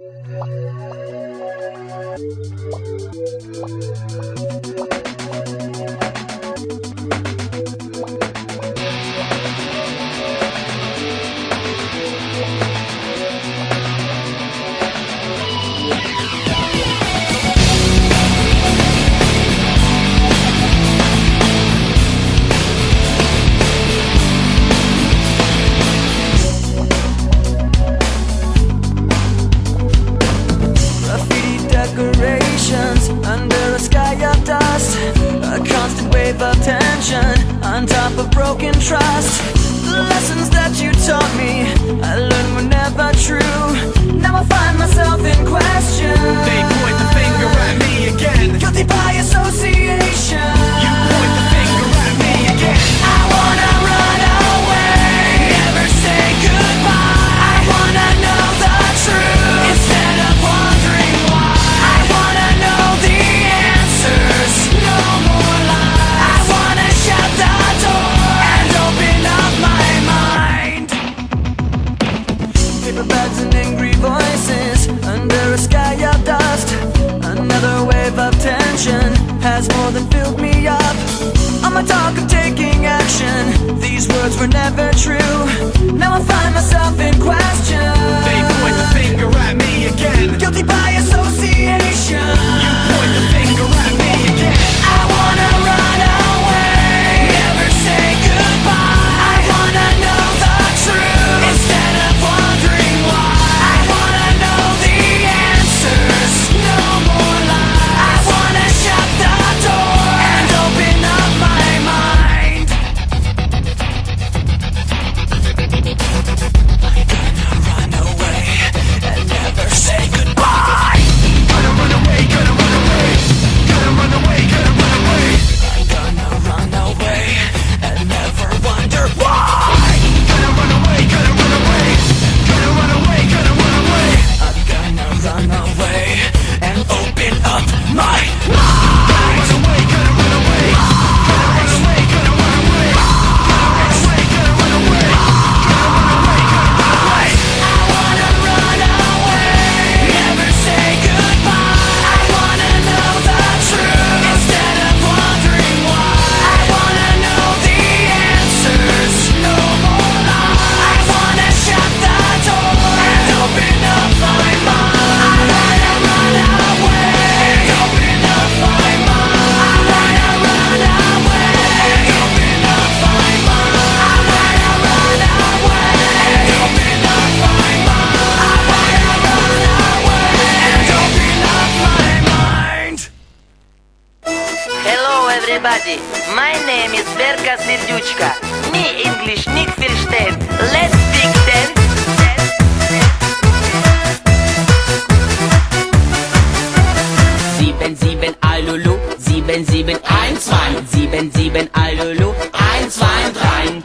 Thank you. under a sky of dust. A constant wave of tension on top of broken trust. has more than filled me up. I'm a talk of taking action. These words were never true. Now I find. everybody. My name is Berka Serduchka. Me English Nick Filstein. Let's dance. Sieben, sieben, Alulu, sieben, sieben, ein, zwei, sieben, sieben, Alulu, ein, zwei, drei.